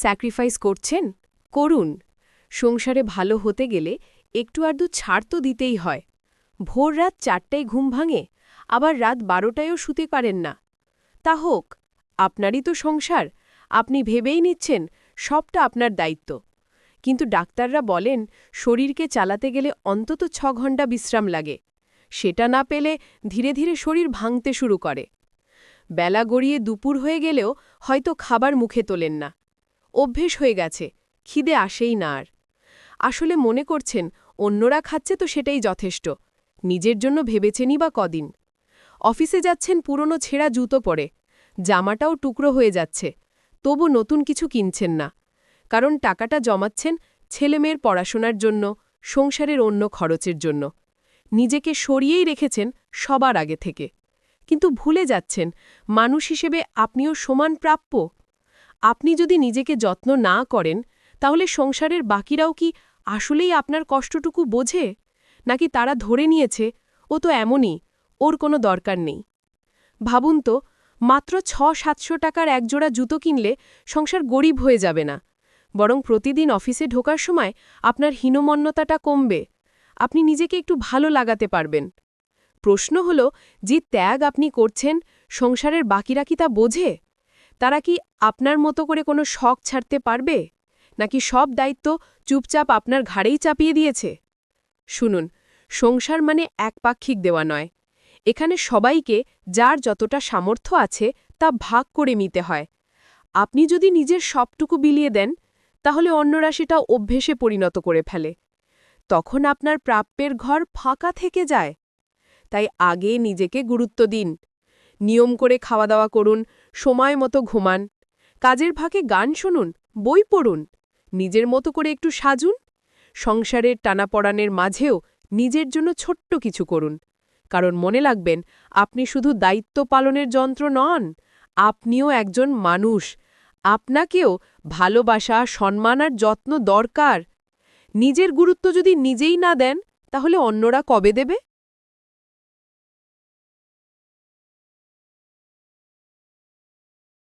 Sacrifice করছেন? করুন। সংসারে ভালো হতে গেলে একটু আধটু ছাড় তো দিতেই হয়। ভোর রাত চারটায় ঘুম ভাঙে, আবার রাত বারোটায়ও শুতে পারেন না। তা হোক, আপনারই তো সংসার। আপনি ভেবেই নিচ্ছেন সবটা আপনার দায়িত্ব। কিন্তু ডাক্তাররা বলেন, শরীরকে চালাতে গেলে অন্তত ছ ঘণ্টা বিশ্রাম লাগে। সেটা না পেলে ধীরে ধীরে শরীর ভাঙতে শুরু করে। বেলা গড়িয়ে দুপুর হয়ে গেলেও হয়তো খাবার মুখে তোলেন না। অভ্যেস হয়ে গেছে, খিদে আসেই না আর। আসলে মনে করছেন, অন্যরা খাচ্ছে তো সেটাই যথেষ্ট, নিজের জন্য ভেবেছেনই বা কদিন। অফিসে যাচ্ছেন, পুরনো ছেঁড়া জুতো পরে, জামাটাও টুকরো হয়ে যাচ্ছে, তবু নতুন কিছু কিনছেন না, কারণ টাকাটা জমাচ্ছেন ছেলেমেয়ের পড়াশোনার জন্য, সংসারের অন্য খরচের জন্য। নিজেকে সরিয়েই রেখেছেন সবার আগে থেকে। কিন্তু ভুলে যাচ্ছেন, মানুষ হিসেবে আপনিও সমান প্রাপ্য? আপনি যদি নিজেকে যত্ন না করেন, তাহলে সংসারের বাকিরাও কি আসলেই আপনার কষ্টটুকু বোঝে? নাকি তারা ধরে নিয়েছে, ও তো এমনই, ওর কোনো দরকার নেই ভাবুন তো, মাত্র ছ সাতশো টাকার একজোড়া জুতো কিনলে সংসার গরিব হয়ে যাবে না। বরং প্রতিদিন অফিসে ঢোকার সময় আপনার হীনমন্যতাটা কমবে। আপনি নিজেকে একটু ভালো লাগাতে পারবেন। প্রশ্ন হল, যে ত্যাগ আপনি করছেন, সংসারের বাকিরা কি তা বোঝে? তারা কি আপনার মতো করে কোনো শখ ছাড়তে পারবে? নাকি সব দায়িত্ব চুপচাপ আপনার ঘাড়েই চাপিয়ে দিয়েছে? শুনুন, সংসার মানে একপাক্ষিক দেওয়া নয়। এখানে সবাইকে যার যতটা সামর্থ্য আছে তা ভাগ করে নিতে হয়। আপনি যদি নিজের সবটুকু বিলিয়ে দেন, তাহলে অন্যরা সেটা অভ্যেসে পরিণত করে ফেলে। তখন আপনার প্রাপ্যের ঘর ফাঁকা থেকে যায়। তাই আগে নিজেকে গুরুত্ব দিন। নিয়ম করে খাওয়া দাওয়া করুন, সময় মতো ঘুমান। কাজের ফাঁকে গান শুনুন, বই পড়ুন, নিজের মতো করে একটু সাজুন। সংসারের টানাপড়ানের মাঝেও নিজের জন্য ছোট্ট কিছু করুন। কারণ মনে লাগবেন আপনি শুধু দায়িত্ব পালনের যন্ত্র নন, আপনিও একজন মানুষ। আপনাকেও ভালোবাসা, সম্মান আর যত্ন দরকার। নিজের গুরুত্ব যদি নিজেই না দেন, তাহলে অন্যরা কবে দেবে?